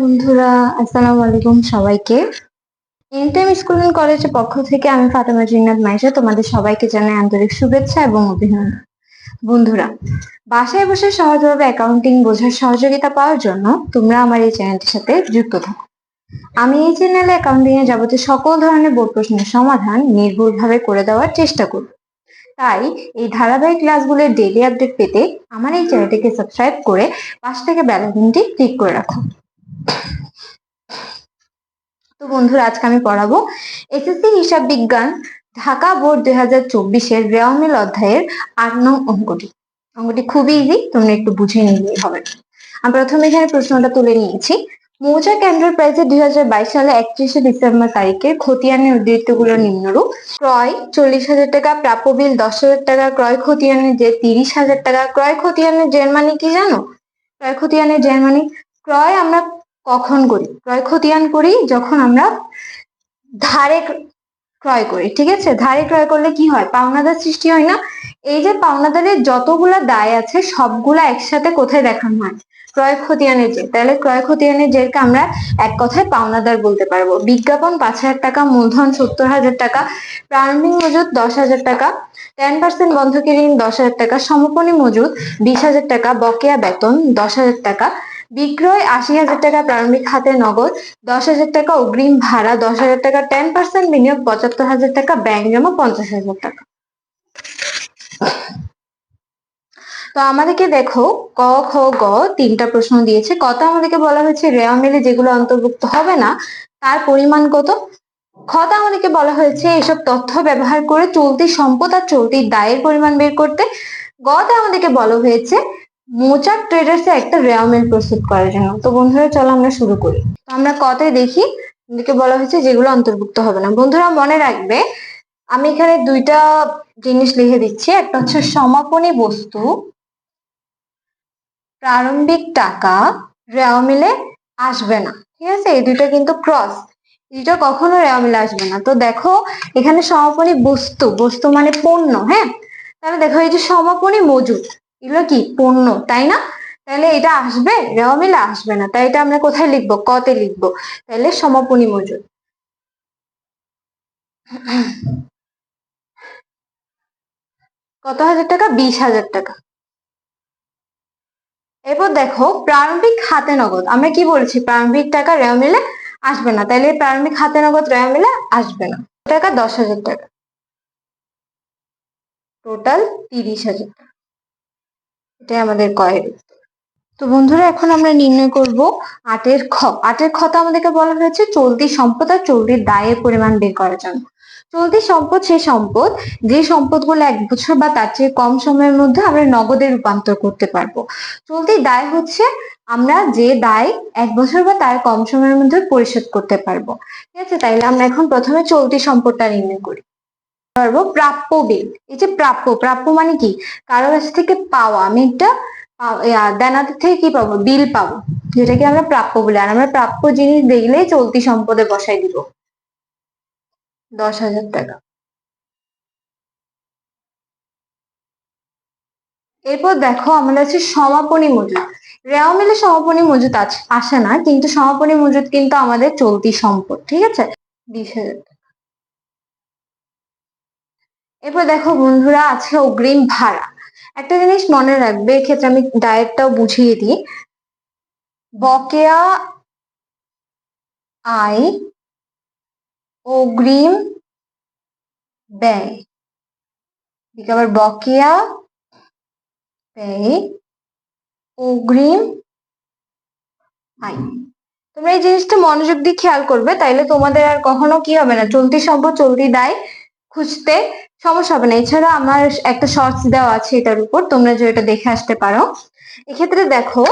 বন্ধুরা, আসসালামু আলাইকুম সবাইকে। এনটাইম স্কুল এন্ড কলেজের পক্ষ থেকে আমি ফাতেমা জিন্নাত মাইশা তোমাদের সবাইকে জানাই আন্তরিক শুভেচ্ছা এবং অভিনন্দন। বন্ধুরা, বাসায় বসে সহজভাবে অ্যাকাউন্টিং বোঝার সহযোগিতা পাওয়ার জন্য তোমরা আমার এই চ্যানেলটির সাথে যুক্ত থাকো। আমি এই চ্যানেলে অ্যাকাউন্টিং এর যাবতীয় সকল ধরনের বোর্ড প্রশ্নের সমাধান নির্ভুলভাবে করে দেওয়ার চেষ্টা করব। তাই এই ধারাবাহিক ক্লাসগুলোর ডেইলি আপডেট পেতে আমার এই চ্যানেলটিকে সাবস্ক্রাইব করে পাশ থেকে বেল ক্লিক করে রাখো। তো বন্ধুরা, আজকে আমি পড়াবো এসএসসি হিসাব বিজ্ঞান, ঢাকা বোর্ড দুই হাজার চব্বিশের রেওয়ামিল অধ্যায়ের আট নং অঙ্কটি। অঙ্কটি খুবই ইজি তোমরা একটু বুঝে নিলেই হবে। আমি প্রথমে এখানে প্রশ্নটা তুলে নিয়েছি। মৌচাক এন্টারপ্রাইজে দুই হাজার বাইশ সালে একত্রিশে ডিসেম্বর তারিখে খতিয়ানের উদ্বৃত্তগুলো নিম্নরূপ। ক্রয় চল্লিশ হাজার টাকা, প্রাপ্য বিল দশ হাজার টাকা, ক্রয় খতিয়ানের যে তিরিশ হাজার টাকা, ক্রয় খতিয়ানের জের মানে কি জানো? ক্রয় খতিয়ানের জের মানে ক্রয় আমরা কখন করি? ক্রয় খতিয়ান করি যখন আমরা ধারে ক্রয় করি, ঠিক আছে? ধারে ক্রয় করলে কি হয়? পাওনাদার সৃষ্টি হয় না? এই যে পাওনাদারের যতগুলা দায় আছে সবগুলা একসাথে কোথায় দেখানো হয়? ক্রয় খতিয়ানের জের তাহলে ক্রয় খতিয়ানের জেরকে আমরা এক কথায় পাওনাদার বলতে পারব। বিজ্ঞাপন পাঁচ হাজার টাকা, মূলধন সত্তর হাজার টাকা, প্রারম্ভিক মজুদ দশ হাজার টাকা টেন পার্সেন্ট বন্ধকি ঋণ দশ হাজার টাকা সমপনী মজুদ বিশ হাজার টাকা, বকেয়া বেতন দশ হাজার টাকা বিক্রয় আশি হাজার টাকা প্রারম্ভিক খাতে নগদ, দশ হাজার টাকা অগ্রিম ভাড়া, দশ হাজার টাকা টেন পার্সেন্ট বিনিয়োগ, পঁচাত্তর হাজার টাকা ব্যাংক জমা, পঞ্চাশ হাজার টাকা। তো আমাদেরকে দেখো, ক, খ, গ তিনটা প্রশ্ন দিয়েছে। কত আমাদেরকে বলা হয়েছে? রেয়া মিলে যেগুলো অন্তর্ভুক্ত হবে না, তার পরিমাণ কত? খতে আমাদেরকে বলা হয়েছে? এসব তথ্য ব্যবহার করে চলতি সম্পদ আর চলতি দায়ের পরিমাণ বের করতে। গতে আমাদেরকে বলা হয়েছে মোচার ট্রেডার্স একটা রেওয়া মিল প্রস্তুত করার জন্য তো বন্ধুরা, চলো আমরা শুরু করি। তো আমরা কতে দেখি? আমাদেরকে বলা হয়েছে যেগুলো অন্তর্ভুক্ত হবে না। বন্ধুরা, মনে রাখবে, আমি এখানে দুইটা জিনিস লিখে দিচ্ছি। একটা হচ্ছে সমাপনী বস্তু, প্রারম্ভিক টাকা রেওয়া মিলে আসবে না। ঠিক আছে? এই দুইটা কিন্তু ক্রস এটা কখনো রেওয়া মিলে আসবে না। তো দেখো, এখানে সমাপনী বস্তু বস্তু মানে পণ্য হ্যাঁ? তাহলে দেখো, এই যে সমাপনী মজুদ। এগুলো কি? পণ্য তাই না? তাহলে এটা আসবে? রেওয়া মিলে আসবে না। তাই এটা আমরা কোথায় লিখব? কতে লিখব। তাহলে সমাপনী মজুদ কত হাজার টাকা? বিশ হাজার টাকা। এরপর দেখো, প্রারম্ভিক হাতে নগদ। আমরা কি বলছি? প্রারম্ভিক টাকা রেওয়া মিলে আসবে না। তাহলে প্রারম্ভিক খাতে নগদ রেওয়া মিলে আসবে না। টাকা দশ হাজার টাকা। টোটাল তিরিশ হাজার টাকা। এটাই আমাদের কয়ের তো বন্ধুরা, এখন আমরা নির্ণয় করব আটের খ। আটের খতে আমাদেরকে বলা হয়েছে চলতি সম্পদ আর চলতি দায়ের পরিমাণ বের করার জন্য। চলতি সম্পদ, সেই সম্পদ, যে সম্পদগুলো এক বছর বা তার চেয়ে কম সময়ের মধ্যে আমরা নগদে রূপান্তর করতে পারব। চলতি দায় হচ্ছে আমরা যে দায় এক বছর বা তার কম সময়ের মধ্যে পরিশোধ করতে পারব। ঠিক আছে, তাইলে আমরা এখন প্রথমে চলতি সম্পদটা নির্ণয় করি। পারব প্রাপ্য বিল এই যে প্রাপ্য প্রাপ্য মানে কি? কারও কাছ থেকে পাওয়া, আমি একটা দেনাতে থেকে কি পাবো? বিল পাবো। যেটাকে আমরা প্রাপ্য বলি। আর আমরা প্রাপ্য জিনিস দেখলেই চলতি সম্পদে বসাই দিব। দশ হাজার টাকা। এরপর দেখো, আমাদের আছে সমাপনী মজুদ রেওয়া মিলে সমাপনী মজুদ আছে, আসে না, কিন্তু সমাপনী মজুদ কিন্তু আমাদের চলতি সম্পদ, ঠিক আছে? বিশ হাজার এরপর দেখো বন্ধুরা, আছে অগ্রিম ভাড়া। একটা জিনিস মনে রাখবে, এক্ষেত্রে আমি ডায়েটটাও বুঝিয়ে দিই। বকেয়া আয় অগ্রিম ব্যয়। আবার বকেয়া ব্যয় অগ্রিম আয়। তোমরা এই জিনিসটা মনোযোগ দিয়ে খেয়াল করবে, তাইলে তোমাদের আর কখনো কি হবে না, চলতি সম্পদ চলতি দায় খুঁজতে সমস্যা হবে না। এছাড়া আমার একটা শর্টস দেওয়া আছে এটার উপর, তোমরা যে এটা দেখে আসতে পারো। এক্ষেত্রে দেখো,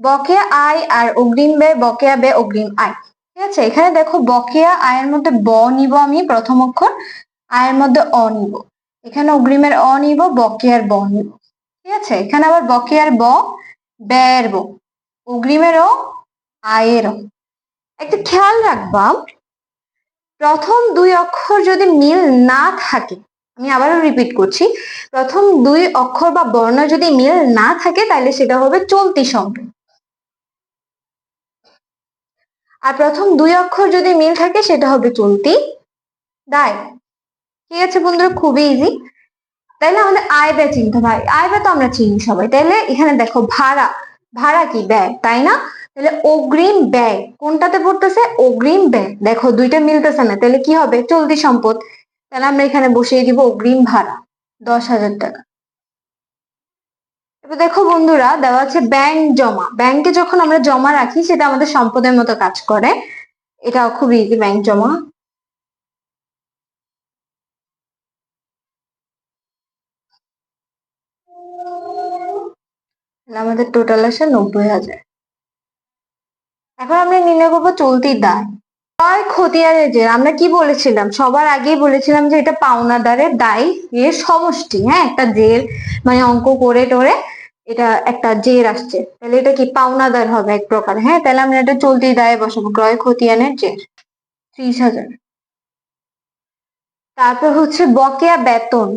বকেয়া আয় আর অগ্রিম ব্যয়, বকেয়া ব্যয়, অগ্রিম আয়। ঠিক আছে? এখানে দেখো, বকেয়া আয়ের মধ্যে ব নিব আমি, প্রথম অক্ষর। আয়ের মধ্যে অ নিব। এখানে অগ্রিমের অ নিব, বকেয়ার ব নিব। ঠিক আছে? এখানে আবার বকেয়ার ব, ব্যয়ের ব। অগ্রিমের ও আয়ের একটা খেয়াল রাখবা, প্রথম দুই অক্ষর যদি মিল না থাকে আমি আবারও রিপিট করছি। প্রথম দুই অক্ষর বা বর্ণ যদি মিল না থাকে তাহলে সেটা হবে চলতি সম্পদ আর প্রথম দুই অক্ষর যদি মিল থাকে, সেটা হবে চলতি। দায় ঠিক আছে বন্ধুরা? খুবই ইজি তাইলে আমাদের আয় ব্যয় চিনতে হবে। আয় ব্যয় তো আমরা চিনি সবাই। তাইলে এখানে দেখো, ভাড়া। ভাড়া কি? ব্যয়, তাই না? তাহলে অগ্রিম ব্যয়, কোনটাতে পড়তেছে? অগ্রিম ব্যয়। দেখো, দুইটা মিলতেছে না। তাহলে কি হবে? চলতি সম্পদ। তাহলে আমরা এখানে বসিয়ে দিব অগ্রিম ভাড়া, দশ হাজার টাকা। এবার দেখো বন্ধুরা, দেওয়া আছে ব্যাংক জমা। ব্যাংকে যখন আমরা জমা রাখি, সেটা আমাদের সম্পদের মতো কাজ করে। এটা খুব ইজি ব্যাংক জমা। আমাদের টোটাল আসে নব্বই হাজার। এখন আমরা নির্ণয় করব চলতি দায়। দায় খতিয়ানের যে, আমরা কি বলেছিলাম? সবার আগেই বলেছিলাম যে এটা পাওনাদারের দায় এর সমষ্টি হ্যাঁ? একটা জের মানে অঙ্ক করে টোরে এটা একটা জের আসছে। তাহলে এটা কি পাওনাদার হবে এক প্রকার হ্যাঁ? তাহলে আমরা এটা চলতি দায়ে বসাবো, ক্রয় খতিয়ানের জের ত্রিশ হাজার। তারপর হচ্ছে বকেয়া বেতন,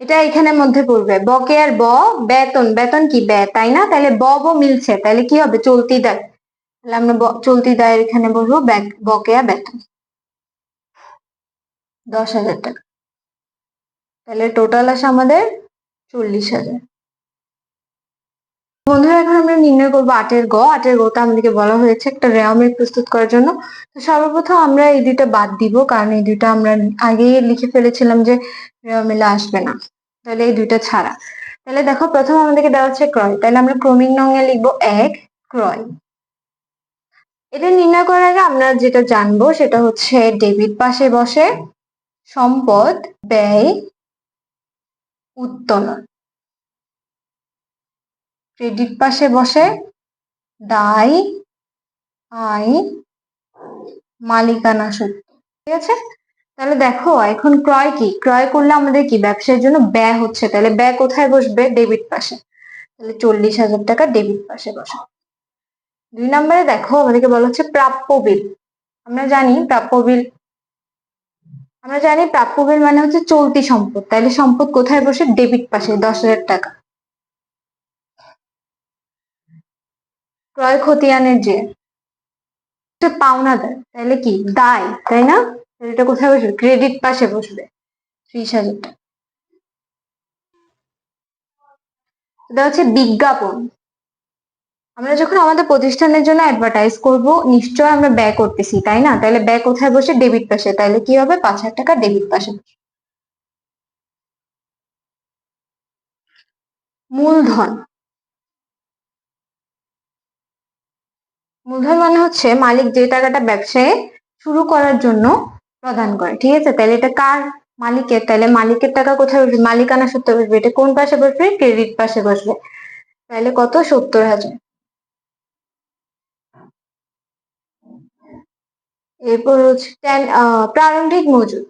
এটা এখানের মধ্যে পড়বে। বকেয়ার ব, বেতন বেতন কি ব্যয় তাই না? তাহলে ব ব মিলছে, তাহলে কি হবে? চলতি দায়। তাহলে আমরা চলতি দায়ের এখানে বলব বকেয়া বেতন দশ হাজার টাকা। তাহলে টোটাল আসে আমাদের চল্লিশ হাজার। বন্ধুরা, এখন আমরা নির্ণয় করব আটের গ। আটের গটা আমাদেরকে বলা হয়েছে একটা রেওয়ামিল প্রস্তুত করার জন্য। তো সর্বপ্রথম আমরা এই দুইটা বাদ দিব, কারণ এই দুইটা আমরা আগেই লিখে ফেলেছিলাম যে রেওয়ামিলে আসবে না। তাহলে এই দুইটা ছাড়া। তাহলে দেখো, প্রথম আমাদেরকে দেওয়া হচ্ছে ক্রয়। তাহলে আমরা ক্রমিক নঙ্গে লিখব এক, ক্রয়। এটা নির্ণয় করার আগে আমরা যেটা জানব সেটা হচ্ছে ডেবিট পাশে বসে সম্পদ ব্যয় উত্তোলন। ক্রেডিট পাশে বসে দায়, আয়, মালিকানা সত্য। ঠিক আছে? তাহলে দেখো, এখন ক্রয় কি? ক্রয় করলে আমাদের কি? ব্যবসার জন্য ব্যয় হচ্ছে। তাহলে ব্যয় কোথায় বসবে? ডেবিট পাশে। তাহলে চল্লিশ হাজার টাকা ডেবিট পাশে বসে। দুই নম্বরে দেখো আমাদেরকে বলা হচ্ছে প্রাপ্য বিল। আমরা জানি প্রাপ্য বিল আমরা জানি প্রাপ্য বিল মানে হচ্ছে চলতি সম্পদ। তাহলে সম্পদ কোথায় বসে? ডেবিট পাশে, দশ হাজার টাকা। ক্রয় খতিয়ানের যে এটা পাওনা দেয় তাহলে কি? দায়, তাই না? এটা কোথায় বসবে? ক্রেডিট পাশে বসবে। ত্রিশ হাজার টাকা। এটা হচ্ছে বিজ্ঞাপন। আমরা যখন আমাদের প্রতিষ্ঠানের জন্য অ্যাডভার্টাইজ করব নিশ্চয় আমরা ব্যয় করতেছি, তাই না? তাহলে ব্যয় কোথায় বসে? ডেবিট পাশে। তাহলে কি হবে? পাঁচ হাজার টাকা ডেবিট পাশে। মূলধন। মূলধন মানে হচ্ছে মালিক যে টাকাটা ব্যবসায় শুরু করার জন্য প্রদান করে, ঠিক আছে? তাহলে এটা কার মালিকের? তাহলে মালিকের টাকা কোথায় বসবে? মালিকানা সত্ত্বে বসবে। এটা কোন পাশে বসবে? ক্রেডিট পাশে বসবে। তাহলে কত? সত্তর হাজার। এরপর হচ্ছে টেন প্রারম্ভিক মজুদ।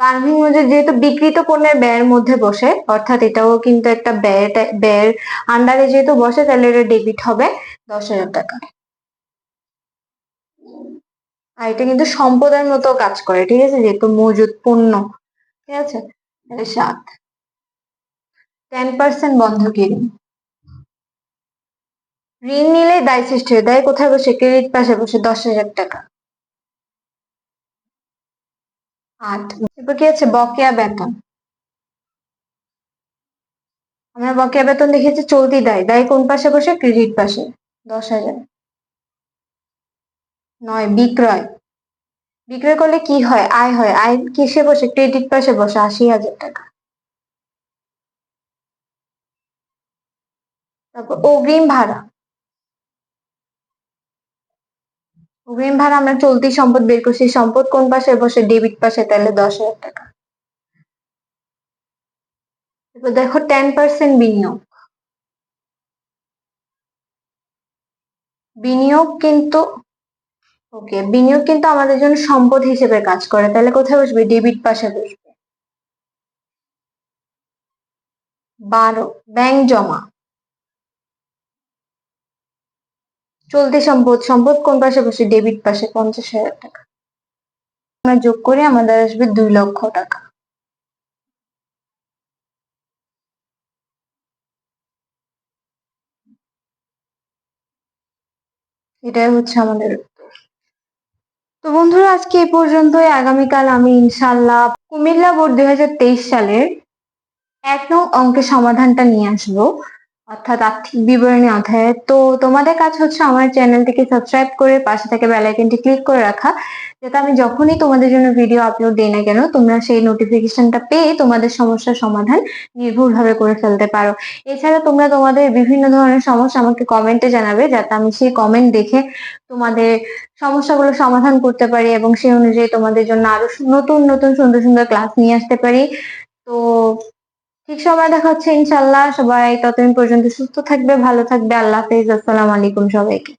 প্রারম্ভিক মজুদ যেহেতু বিকৃত পণ্যের ব্যয়ের মধ্যে বসে, অর্থাৎ এটাও কিন্তু একটা ব্যয় ব্যয়ের আন্ডারে যেহেতু বসে, তাহলে এটা ডেবিট হবে দশ হাজার টাকা। আর এটা কিন্তু সম্পদের মতো কাজ করে, ঠিক আছে? যেহেতু মজুদ পণ্য, ঠিক আছে? সাত। টেন পার্সেন্ট বন্ধকি ঋণ ঋণ নিলে দায় সৃষ্টি হয়। দায় কোথায় বসে? ক্রেডিট পাশে বসে দশ হাজার টাকা। আট। এরপর কি আছে? বকেয়া বেতন। আমরা বকেয়া বেতন দেখেছি, চলতি দায়। দায় কোন পাশে বসে? ক্রেডিট পাশে। দশ হাজার। নয়, বিক্রয়। বিক্রয় করলে কি হয়? আয় হয়। আয় কিসে বসে? ক্রেডিট পাশে বসে। আশি হাজার টাকা। তারপর অগ্রিম ভাড়া। অগ্রিম ভাড়া আমরা চলতি সম্পদ বের করছি। সম্পদ কোন পাশে? বসে ডেবিট পাশে, তাহলে দশ হাজার টাকা। এবার দেখো টেন পার্সেন্ট বিনিয়োগ। বিনিয়োগ কিন্তু, ওকে, বিনিয়োগ কিন্তু আমাদের জন্য সম্পদ হিসেবে কাজ করে। তাহলে কোথায় বসবে? ডেবিট পাশে বসবে। বারো, ব্যাংক জমা। চলতি সম্পদ সম্পদ কোন পাশে বসে ডেবিট পাশে পঞ্চাশ হাজার টাকা। আমরা যোগ করে, আমাদের আসবে দুই লক্ষ টাকা। এটাই হচ্ছে আমাদের তো বন্ধুরা, আজকে এই পর্যন্তই। আগামীকাল আমি ইনশাল্লাহ কুমিল্লা বোর্ড দুই হাজার তেইশ সালের এক নং অঙ্কের সমাধানটা নিয়ে আসব। অর্থাৎ আর্থিক বিবরণী অধ্যায়ে। তো তোমাদের কাজ হচ্ছে আমার চ্যানেলটিকে সাবস্ক্রাইব করে পাশে থেকে বেল আইকনটি ক্লিক করে রাখা, যাতে আমি যখনই তোমাদের জন্য ভিডিও আপলোড দিই না কেন, তোমরা সেই নোটিফিকেশনটা পেয়ে তোমাদের সমস্যার সমাধান নির্ভুলভাবে করে ফেলতে পারো। এছাড়া তোমরা তোমাদের বিভিন্ন ধরনের সমস্যা আমাকে কমেন্টে জানাবে, যাতে আমি সেই কমেন্ট দেখে তোমাদের সমস্যাগুলো সমাধান করতে পারি এবং সেই অনুযায়ী তোমাদের জন্য আরও নতুন নতুন, সুন্দর সুন্দর ক্লাস নিয়ে আসতে পারি। তো ঠিক সময় দেখা হচ্ছে ইনশাল্লাহ। সবাই ততদিন পর্যন্ত সুস্থ থাকবে, ভালো থাকবে। আল্লাহ হাফিজ। আসসালাম আলাইকুম সবাইকে।